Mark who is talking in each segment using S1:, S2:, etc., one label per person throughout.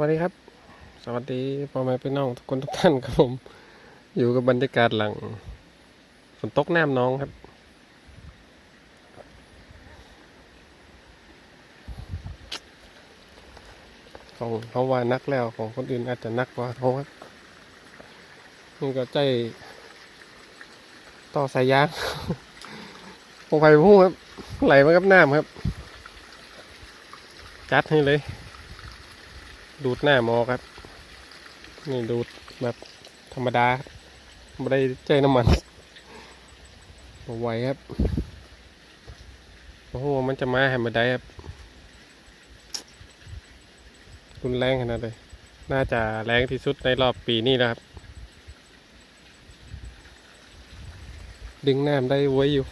S1: วัสดีครับ สวัสดีพ่อแม่พี่น้องทุกคนทุกท่านครับผม อยู่กับบรรยากาศหลังฝนตกน้ำน้องครับ ของเขาว่านักแล้วของคนอื่นอาจจะนักกว่าเขาครับนี่ก็ใจ ต่อสายยางพงไฟพุ่งครับ ไหลมากับน้ำครับ จัดให้เลย ดูดหน้าหมอครับ นี่ดูดแบบธรรมดาไม่ได้ใจน้ำมันเอาไวครับ โอ้โห มันจะมาแหมไม้ครับรุนแรงขนาดเลย น่าจะแรงที่สุดในรอบปีนี้แล้วครับ ดึงน้ำได้ไว้อยู่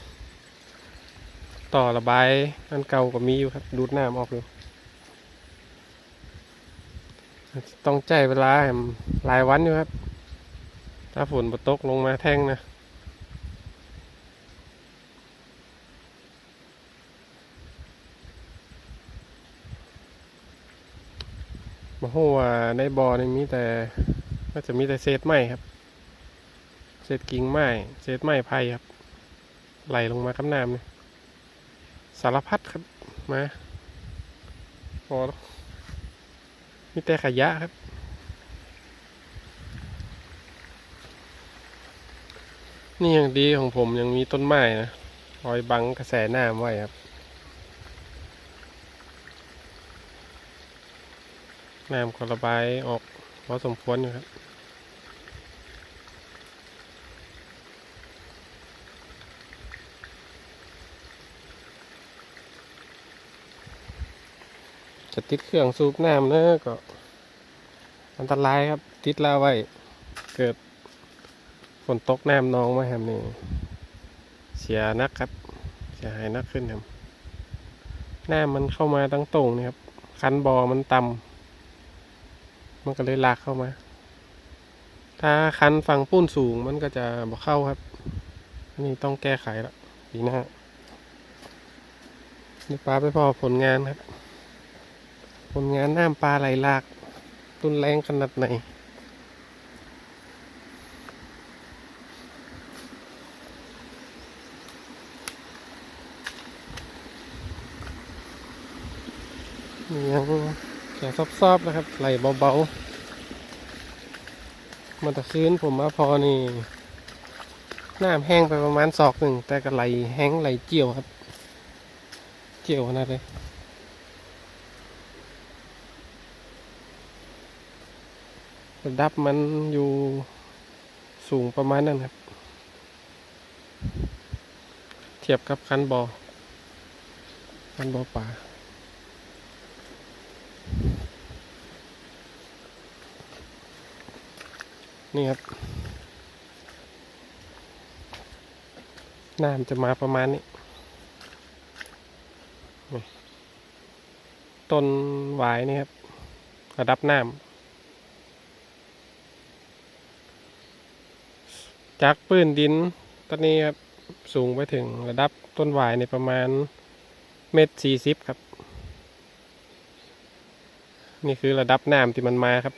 S1: ต่อระบายอันเก่าก็มีอยู่ครับ ดูดน้ำออกอยู่ ต้องใจเวลาหลายวันอยู่ครับ ถ้าฝนบตกลงมาแท่งนะมาโหว่าในบ่อนี่มีแต่ก็จะมีแต่เศษไม้ครับ เศษกิ่งไม้ เศษไม้ไผ่ครับ ไหลลงมากับน้ำนี่สารพัดครับ มาพอแล้ว มีแต่ขยะครับ นี่ยังดีของผมยังมีต้นไม้นะคอยบังกระแสน้ำไว้ครับ น้ำก็ระบายออกพอสมควรอยู่ครับ จะติดเครื่องสูบน้ำเนอะก็ อันตรายครับ ติดแล้วไว้ เกิดฝนตกน้ำนองมาแฮมนี่เสียนักครับ เสียหายนักขึ้นครับน้ำมันเข้ามาตั้งตรงนี่ครับ คันบอมันต่ำมันก็เลยลากเข้ามา ถ้าคันฝั่งปุ้นสูงมันก็จะบ่เข้าครับอันนี้ต้องแก้ไขละปีหน้านี่ปลาไปพอผลงานครับ ผลงานน้ำปลาไหลหลากรุนแรงขนาดไหนนี่ยังแค่ซอบๆนะครับ ไหลเบาๆมันตะคืนผมมาพอนี่ น้ำแห้งไปประมาณศอกหนึ่ง แต่ก็ไหลแห้งไหลเจียวครับ เจียวขนาดเลย ระดับมันอยู่สูงประมาณนั้นครับ เทียบกับคันบอคันบอป่านี่ครับ น้ำจะมาประมาณนี้ ต้นหวายนี่ครับ ระดับน้ำ จากปื้นดินตอนนี้ครับสูงไปถึงระดับต้นหวายในประมาณเมตรสี่สิบครับ นี่คือระดับน้ำที่มันมาครับ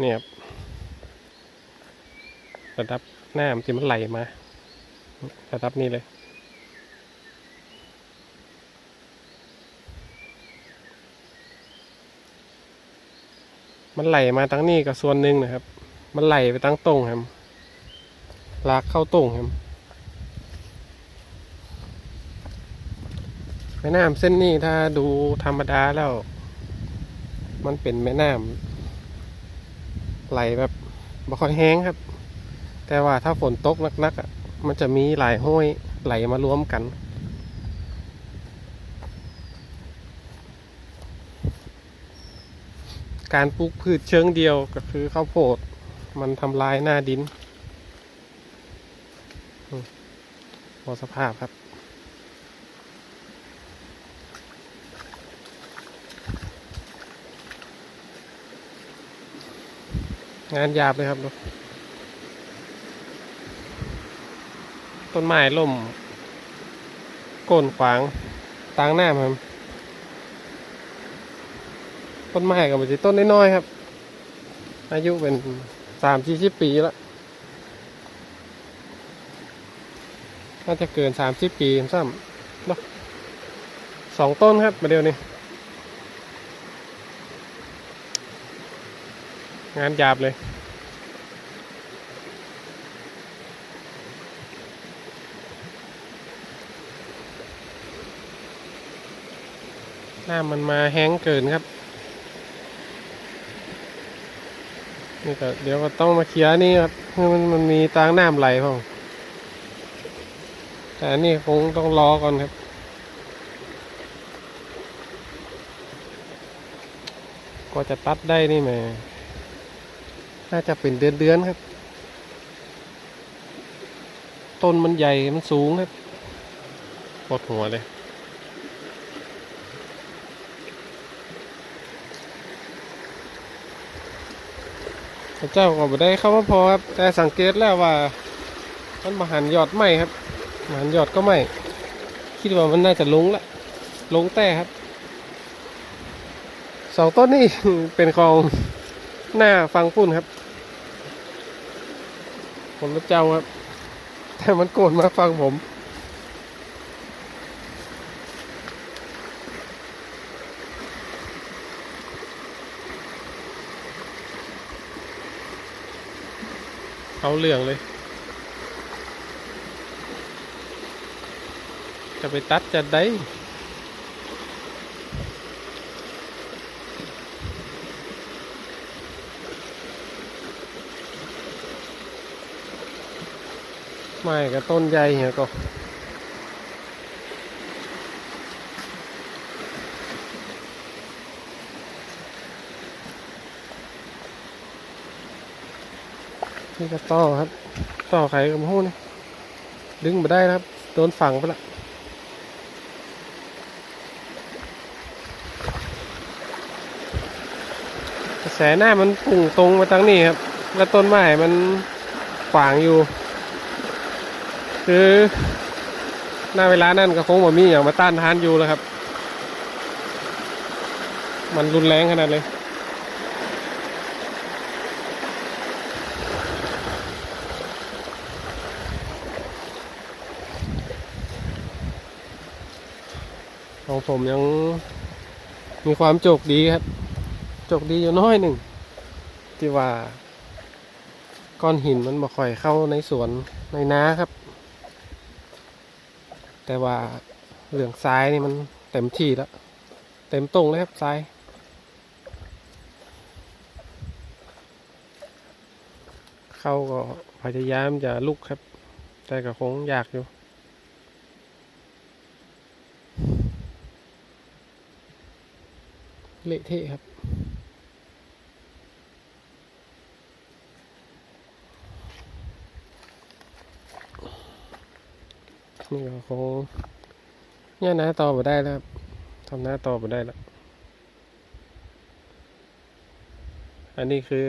S1: เนี่ยครับระดับน้ำที่มันไหลมา ระดับนี้เลยมันไหลมาตั้งนี้ก็ส่วนหนึ่งนะครับ มันไหลไปตั้งตรงครับลากเข้าตรงครับแม่น้ำเส้นนี้ถ้าดูธรรมดาแล้ว มันเป็นแม่น้ำไหลแบบบ่ค่อยแห้งครับ แต่ว่าถ้าฝนตกนักๆอะมันจะมีหลายห้วยไหลมารวมกันการปลูกพืชเชิงเดียวก็คือข้าวโพด มันทำลายหน้าดินอืมพอสภาพครับงานหยาบเลยครับดูต้นไม้ล่มโก้นขวางตางหน้าครับต้นไม้ก็มันจะต้นน้อยๆครับ อายุเป็น สามสี่สิบปีแล้วน่าจะเกินสามสิบปีซ้ำเนาะสองต้นครับมาเดียวนี้ งานหยาบเลยหน้ามันมาแห้งเกินครับ นี่ก็เดี๋ยวก็ต้องมาเคลียร์นี่ครับคือมันมันมีตางน้ำไหลพ่อแต่อันนี้คงต้องรอก่อนครับก็จะตัดได้นี่แหม่น่าจะเป็นเดือนเดือนครับ ต้นมันใหญ่มันสูงครับปวดหัวเลย พระเจ้าก็บ่ได้เข้ามาพอครับ แต่สังเกตแล้วว่า มันมาหันยอดไหมครับมหันยอดก็ไหมคิดว่ามันน่าจะลงละลงแต่ครับสองต้นนี่เป็นของหน้าฟังปุ่นครับผมรับเจ้าครับ แต่มันโกรธมาฟังผม เขาเหลืองเลย จะไปตัดจะได้ไม่กับต้นใหญ่เหียก็ นี่ก็ต่อครับ ต่อไข่กับหูนี่ดึงมาได้นะครับ โดนฝังไปละกระแสหน้ามันพุ่งตรงมาทางนี้ครับ แล้วต้นไม้มันขวางอยู่ คือหน้าเวลานั่นก็คงบ่มีอย่างมาต้านทานอยู่แล้วครับ มันรุนแรงขนาดเลย ของผมยังมีความโจกดีครับ โจกดีอยู่น้อยหนึ่ง ที่ว่า ก้อนหินมันบ่ค่อยเข้าในสวนในนาครับ แต่ว่าเหลืองซ้ายนี่มันเต็มที่แล้ว เต็มตรงเลยครับซ้ายเข้าก็พยายามจะลุกครับ แต่ก็คงยากอยู่ เละเทะครับ นี่ก็คงเนี่ยน้าต่อมาได้แล้วครับทำหน้าต่อมาได้แล้ว อันนี้คือ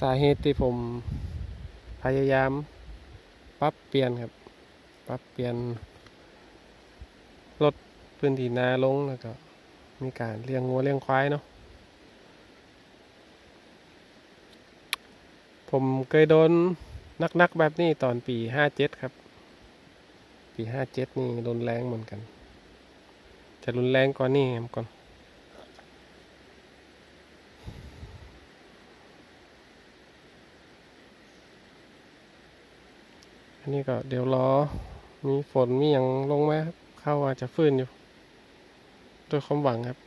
S1: สาเหตุที่ผมพยายามปรับเปลี่ยนครับ ปรับเปลี่ยนลดพื้นที่นาลงแล้วก็ มีการเลี้ยงงัวเลี้ยงควายเนาะผมเคยโดนนักๆแบบนี้ตอนปีห้าเจ็ดครับ ปีห้าเจ็ดนี่รุนแรงเหมือนกัน จะรุนแรงกว่านี่ก่อนอันนี้ก็เดี๋ยวรอมีฝนมีอย่างลงมครับเข้าอาจจะฟื้นอยู่ ด้วยความหวังครับ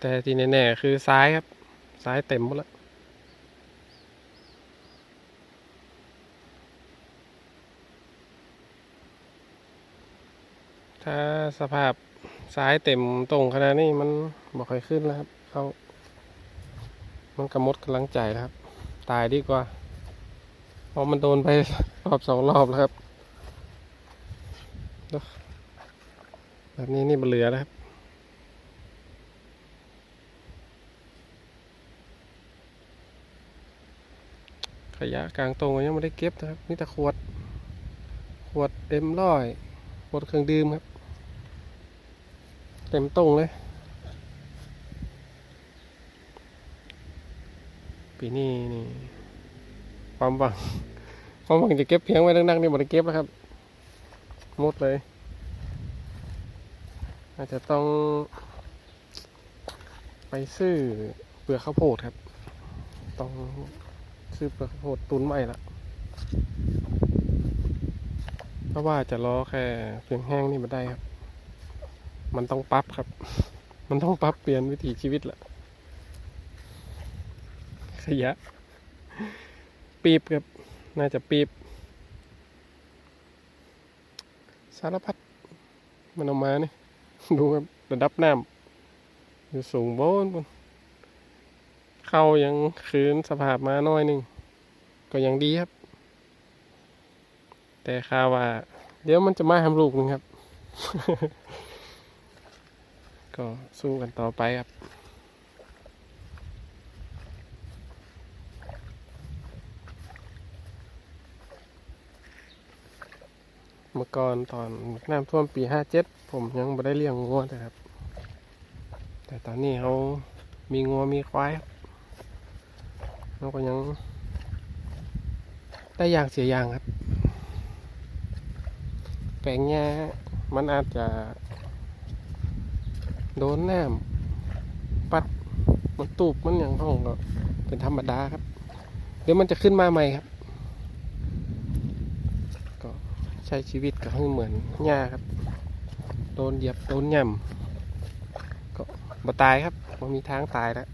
S1: แต่ที่แน่ๆคือซ้ายครับ ซ้ายเต็มหมดแล้วถ้าสภาพซ้ายเต็มตรงขนาดนี้มันบอกค่อยขึ้นแล้วครับเขามันกระมดกำลังใจแล้วครับ ตายดีกว่าเพราะมันโดนไปรอบสองรอบแล้วครับ แบบนี้นี่มันเหลือแล้วครับ ขยะกลางตรงยังไม่ได้เก็บนะครับนี่แต่ขวด ขวดเต็มร้อยขวดเครื่องดื่มครับ เต็มตรงเลย ปีนี้นี่ ความหวังความหวังจะเก็บเพียงไว้นั่งนี่หมด้เก็บแล้วครับหมดเลย อาจจะต้อง ไปซื้อเปลือกข้าวโพดครับ ต้องซื้อเปลือกข้าวโพดตุนใหม่ละเพราะว่าจะรอแค่เพียงแห้งนี่มาได้ครับ มันต้องปรับครับ มันต้องปรับเปลี่ยนวิถีชีวิตละขยะ ปีบครับ น่าจะปีบ สารพัดมันออกมาเนี่ย ดูครับระดับน้ำอยู่สูงโบนบนเข้ายังคืนสภาพมาหน้อยหนึ่ง ก็ยังดีครับ แต่ข่าวว่า เดี๋ยวมันจะมาทำลูกหนึงครับ ก็สู้กันต่อไปครับ มื่อก่อนตอนน้ำท่วมปีห้าเจ็ดผมยังไม่ได้เลี้ยงงัวนะครับ แต่ตอนนี้เขามีงัวมีควายเราก็ยังได้อย่างเสียอย่างครับ แปลงหญ้ามันอาจจะ โดนน้ำปัดมันตูบมันอย่างห้องก็เป็นธรรมดาครับ เดี๋ยวมันจะขึ้นมาใหม่ครับ ก็ ใช้ชีวิตก็ให้เหมือนหญ้าครับ โดนเหยียบโดนย่ำก็บ่ตายครับมันมีทางตายแล้ว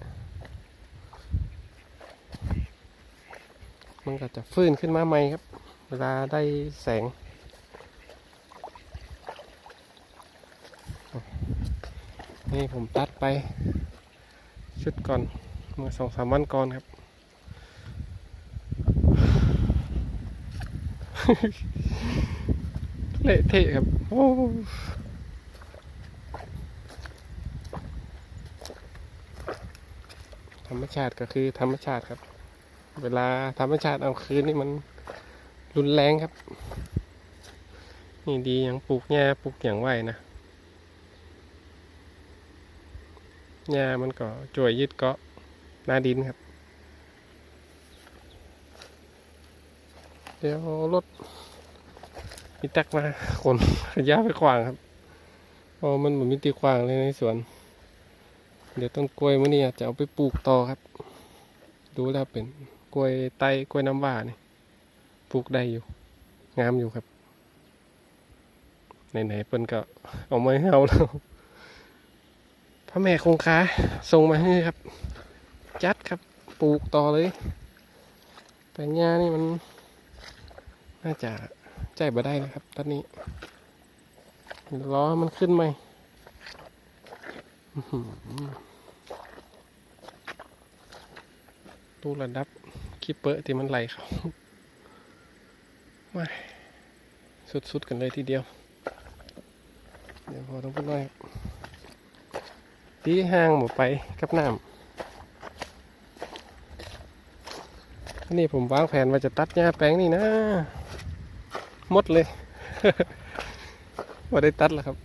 S1: มันก็จะฟื้นขึ้นมาใหม่ครับ เวลาได้แสง นี่ผมตัดไป ชุดก่อน เมื่อสองสามวันก่อนครับ เละเทะครับโอ้ธรรมชาติก็คือธรรมชาติครับ เวลาธรรมชาติเอาคืนนี่มันรุนแรงครับ นี่ดีอย่างปลูกหญ้าปลูกอย่างไหวนะหญ้ามันก็จ่วยยึดเกาะหน้าดินครับ เดี๋ยวรถ มีตักมาขนขยะไปขวางครับเพราะมันเหมือนมีตีขวางเลยในสวน เดี๋ยวต้นกล้วยมันนี่อาจจะเอาไปปลูกต่อครับ ดูแล้วเป็นกล้วยไตกล้วยน้ำว้านี่ปลูกได้อยู่ งามอยู่ครับไหนๆเปิ้นก็เอามาให้เอาแล้วพระแม่คงคาส่งมาให้ครับ จัดครับปลูกต่อเลย แต่หญ้านี่มันน่าจะ ใจบ่ได้นะครับ ตอนนี้ล้อมันขึ้นไหมตู้ระดับคิปเปอร์ที่มันไหลเขาไม่สุดๆกันเลยทีเดียว เดี๋ยวพอต้องพูดหน่อยครับตีห่างหมดไปกับน้ำอันนี้ผมวางแผนว่าจะตัดหญ้าแปลงนี่นะ มดเลยว่าได้ตัดแล้วครับ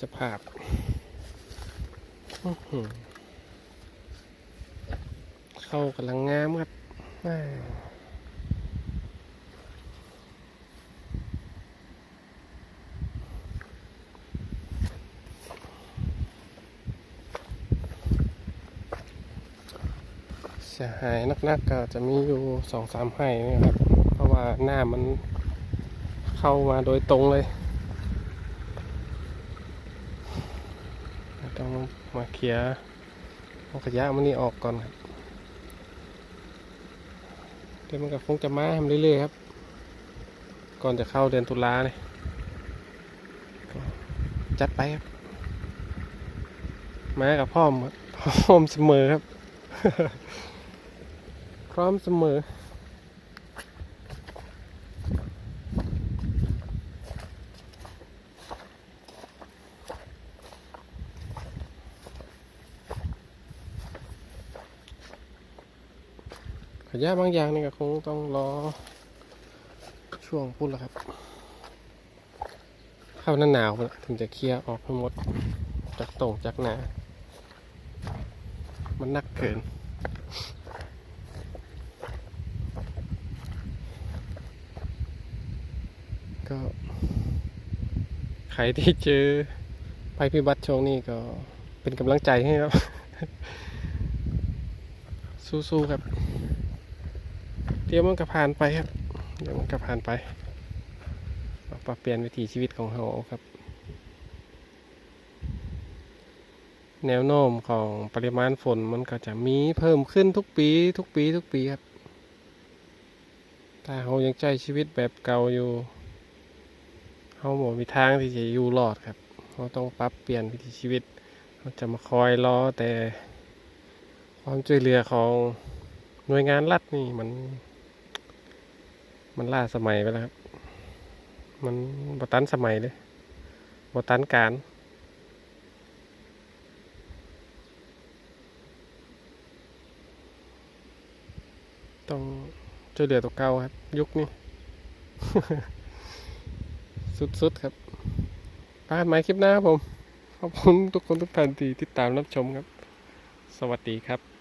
S1: สภาพเข้ากำลังงามครับ แม่เสียหายนักๆก็จะมีอยู่สองสามไห่นี่ครับ เพราะว่าหน้ามันเข้ามาโดยตรงเลย ต้องมาเคลียร์ขยะมันนี่ออกก่อนครับเดี๋ยวมันก็คงจะมาทำเรื่อยๆครับ ก่อนจะเข้าเดือนตุลาเนี่ยจัดไปครับมากับพ่อมพร้อมเสมอครับ พร้อมเสมอ ขยะบางอย่างนี่ก็คงต้องรอ ช่วงพูดแล้วครับ เข้าหน้าหนาวถึงจะเคลียร์ออกทั้งหมด จากโต่งจากหนา มันนักเกิน ก็ ใครที่เจอภัยพิบัติช่วงนี้ก็เป็นกำลังใจให้ครับ สู้ๆครับ เดี๋ยวมันก็ผ่านไปครับ เดี๋ยวมันก็ผ่านไปเราปรับเปลี่ยนวิถีชีวิตของเราครับ แนวโน้มของปริมาณฝนมันก็จะมีเพิ่มขึ้นทุกปี ทุกปี ทุกปีครับ ถ้าเรายังใจชีวิตแบบเก่าอยู่ เราหมมีทางที่จะอยู่รอดครับเราต้องปรับเปลี่ยนวิถีชีวิตเราจะมาคอยรอแต่ ความช่วยเหลือของหน่วยงานรัฐนี่มัน มันล่าสมัยไปแล้วครับ มันบตันสมัยเลยบตันการต้องช่วยเหลือตัวเก่าครับ ยุคนี้ สุดๆครับพบกันใหม่คลิปหน้าครับผม ขอบคุณทุกคนทุกท่านที่ติดตามรับชมครับ สวัสดีครับ